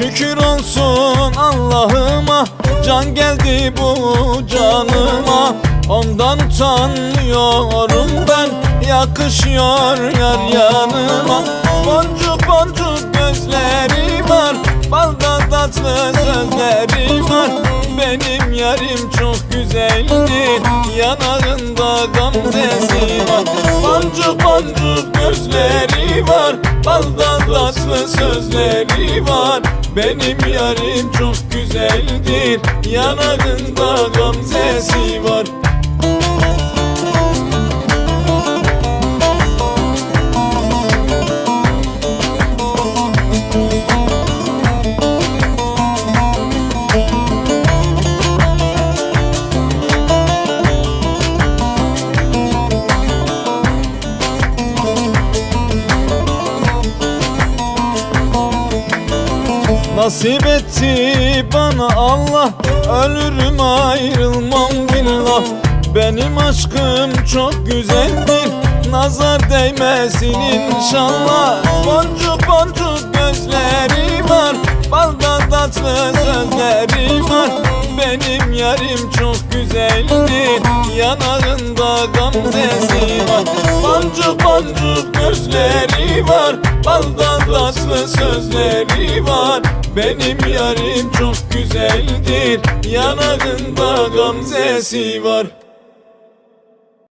Şükür olsun Allah'ıma. Can geldi bu canıma. Ondan utanmıyorum ben. Yakışıyor yar yanıma. Boncuk boncuk gözleri var. Balda tatlı sözleri var. Benim yarim çok güzeldi. Yanağında gamzesi var. Boncuk boncuk gözleri var. Balda tatlı sözleri benim yarim çok güzeldir. Yanağında gamzesi var Nasip etti bana Allah. Ölürüm ayrılmam billah. Benim aşkım çok güzeldir. Nazar değmesin inşallah. Boncuk boncuk gözleri var. Balda tatlı sözleri var. Benim yarim çok güzeldir gamzesi var Boncuk boncuk gözleri var Balda tatlı sözleri var. Benim yarim çok güzeldir Yanağında gamzesi var